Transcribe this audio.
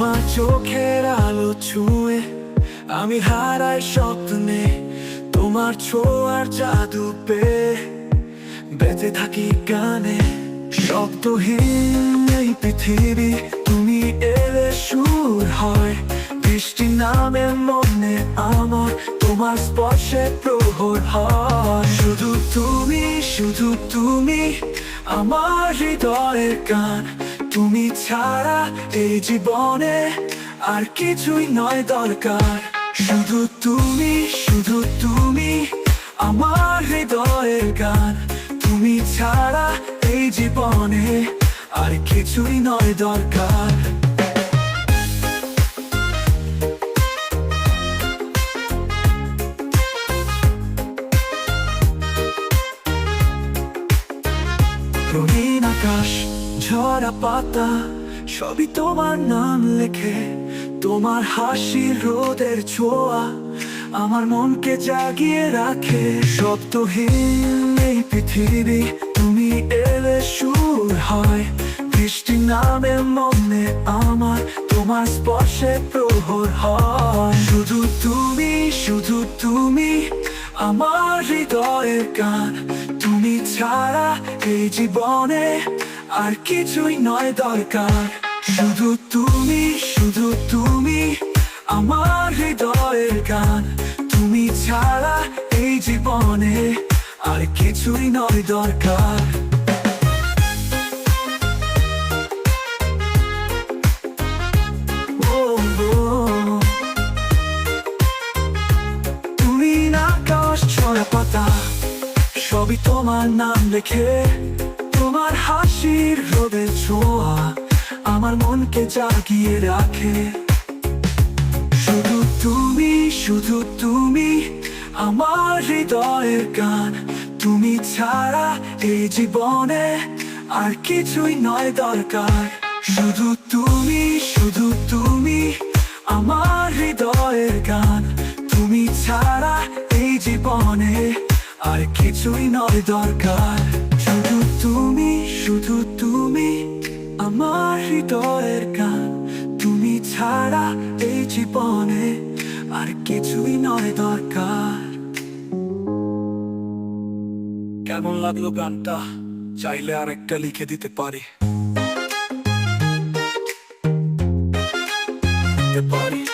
তোমার চোখের আলো ছুঁয়ে, আমি হারাই স্বপ্নে, তোমার ছোয়ার জাদু পে বেঁচে থাকি গানে। শব্দহীন এই পৃথিবী, তুমি এলে সুর হয়, বৃষ্টি নামে মনে আমার, তোমার স্পর্শে প্রহর হয়। শুধু তুমি শুধু তুমি, আমার হৃদয়ের গান তুমি ছাড়া এই জীবনে আর কিছুই নয় দরকার। শুধু তুমি শুধু তুমি আমার হৃদয়ের গান। তুমি ছাড়া এই জীবনে আর কিছুই নয় দরকার। রঙিন ঝরা পাতা, সবই তোমার নাম লেখে। তোমার হাসির রোদের ছোঁয়া আমার মনকে জাগিয়ে রাখে। শব্দহীন এই পৃথিবী, তুমি এলে সুর হয়। বৃষ্টি নামে মনে আমার তোমার স্পর্শে প্রহর হয়। শুধু তুমি শুধু তুমি আমার হৃদয়ের গান। তুমি ছাড়া এই জীবনে আর কিছুই নয় দরকার। শুধু তুমি শুধু তুমি আমার হৃদয়ের গান। তুমি ছাড়া এই জীবনে আর কিছুই নয় দরকার। তুমি না আকাশ ছড়া পাতা, সবই তোমার নাম লেখে। তোমার হাসির রোদের ছোঁয়া, আমার মনকে জাগিয়ে রাখে। শুধু তুমি শুধু তুমি, আমার হৃদয়ের গান। তুমি ছাড়া এই জীবনে আর কিছুই নয় দরকার। শুধু তুমি শুধু তুমি, আমার হৃদয়ের গান। তুমি ছাড়া এই জীবনে আর কিছুই নয় দরকার। ছাড়া এই জীবনে আর কিছুই নয় দরকার। কেমন লাগল গানটা? চাইলে আর একটা লিখে দিতে পারি। পারি।